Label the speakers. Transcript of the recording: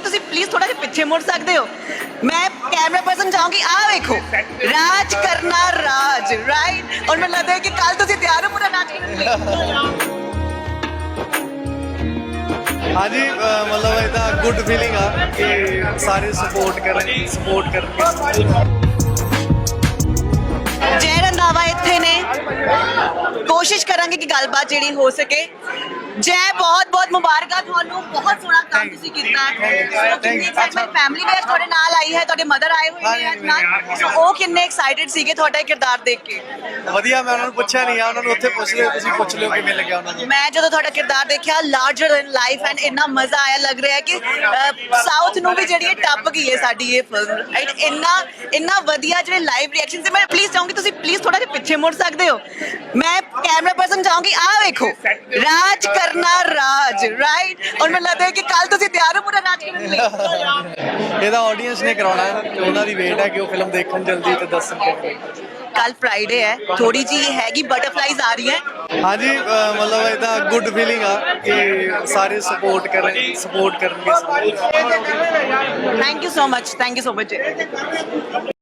Speaker 1: ਤੁਸੀਂ ਪਲੀਜ਼ ਥੋੜਾ ਜਿਹਾ ਪਿੱਛੇ ਮੁੜ ਸਕਦੇ ਹੋ। ਮੈਂ ਕੈਮਰਾ ਪਰਸਨ ਚਾਹੂੰਗੀ ਆ ਵੇਖੋ ਰਾਜ ਕਰਨਾ ਰਾਜ ਰਾਈਟ ਔਰ ਮੈਨੂੰ ਲੱਗਦਾ ਹੈ ਕਿ ਕੱਲ ਤੁਸੀਂ ਤਿਆਰ ਹੋ ਪੂਰਾ ਨਾਚ ਕਰਨ ਲਈ।
Speaker 2: ਹਾਂਜੀ ਮਤਲਬ ਇਹਦਾ ਗੁੱਡ ਫੀਲਿੰਗ ਆ ਕਿ ਸਾਰੇ ਸਪੋਰਟ ਕਰਨ ਸਪੋਰਟ ਕਰਨਗੇ
Speaker 1: ਜੈ ਰੰਧਾਵਾ ਇੱਥੇ ਨੇ। ਕੋਸ਼ਿਸ਼ ਕਰਾਂਗੇ ਕਿ ਗੱਲਬਾਤ ਜਿਹੜੀ ਹੋ ਸਕੇ। ਜੈ ਬਹੁਤ ਬਹੁਤ ਮੁਬਾਰਕਾਂ ਤੁਹਾਨੂੰ ਬਹੁਤ ਸੋਹਣਾ ਕੰਮ ਤੁਸੀਂ ਕੀਤਾ ਕਿੰਨੀ ਐਕਸਾਈਟਮੈਂਟ ਫੈਮਿਲੀ ਵੀ ਤੁਹਾਡੇ ਨਾਲ ਆਈ ਹੈ ਤੁਹਾਡੇ ਮਦਰ ਆਏ ਹੋਏ ਨੇ ਅੱਜ ਨਾਲ। ਸੋ ਉਹ ਕਿੰਨੇ ਐਕਸਾਈਟਡ ਸੀਗੇ ਤੁਹਾਡਾ ਕਿਰਦਾਰ ਦੇਖ ਕੇ?
Speaker 2: ਵਧੀਆ ਮੈਂ ਉਹਨਾਂ ਨੂੰ ਪੁੱਛਿਆ ਨਹੀਂ ਆ ਉਹਨਾਂ ਨੂੰ ਉੱਥੇ ਪੁੱਛ ਲਿਓ ਤੁਸੀਂ ਪੁੱਛ ਲਿਓ ਕਿਵੇਂ ਲੱਗਿਆ ਉਹਨਾਂ ਨੂੰ।
Speaker 1: ਮੈਂ ਜਦੋਂ ਤੁਹਾਡਾ ਕਿਰਦਾਰ ਦੇਖਿਆ ਲਾਰਜਰ ਦੈਨ ਲਾਈਫ ਐਂਡ ਇੰਨਾ ਮਜ਼ਾ ਆਇਆ ਲੱਗ ਰਿਹਾ ਕਿ ਸਾਊਥ ਨੂੰ ਵੀ ਜਿਹੜੀ ਇਹ ਟੱਪ ਗਈ ਹੈ ਸਾਡੀ ਇਹ ਫਿਲਮ ਰਾਈਟ ਇੰਨਾ ਇੰਨਾ ਵਧੀਆ ਜਿਹੜੇ ਲਾਈਵ ਰਿਐਕਸ਼ਨ ਸੀ ਮੈਂ ਪਲੀਜ਼ ਚਾਹੂੰਗੀ ਤੁਸੀਂ ਪਲੀਜ਼ ਥੋੜਾ ਜਿਹਾ ਪਿੱਛੇ ਮੁੜ ਸਕਦੇ ਹੋ। ਮੈਂ ਕੈਮਰਾ ਪਰਸਨ ਚਾਹੂੰਗੀ ਆ ਵੇਖੋ ਰਾਜ ਕਰਨਾ ਰਾਜ ਰਾਈਟ ਔਰ ਮੈਨੂੰ ਲੱਗਦਾ ਹੈ ਕਿ ਕੱਲ ਤੁਸੀਂ ਤਿਆਰ ਹੋ ਪੂਰਾ ਰਾਜ ਕਰਨ ਲਈ?
Speaker 2: ਇਹਦਾ ਆਡੀਅנס ਨੇ ਕਰਾਉਣਾ ਹੈ ਤੇ ਉਹਨਾਂ ਦੀ ਵੇਟ ਹੈ ਕਿ ਉਹ ਫਿਲਮ ਦੇਖਣ ਜਲਦੀ ਤੇ ਦੱਸਣ ਕਿ
Speaker 1: ਕੱਲ ਫਰਾਈਡੇ ਹੈ। ਥੋੜੀ ਜੀ ਹੈਗੀ ਬਟਰਫਲਾਈਜ਼ ਆ ਰਹੀ ਹੈ
Speaker 2: ਹਾਂਜੀ ਅਹ ਮਤਲਬ ਇਹਦਾ ਗੁੱਡ ਫੀਲਿੰਗ ਆ ਕਿ ਸਾਰੇ ਸਪੋਰਟ ਕਰਨ ਸਪੋਰਟ ਕਰਨਗੇ
Speaker 1: thank you so much thank you so much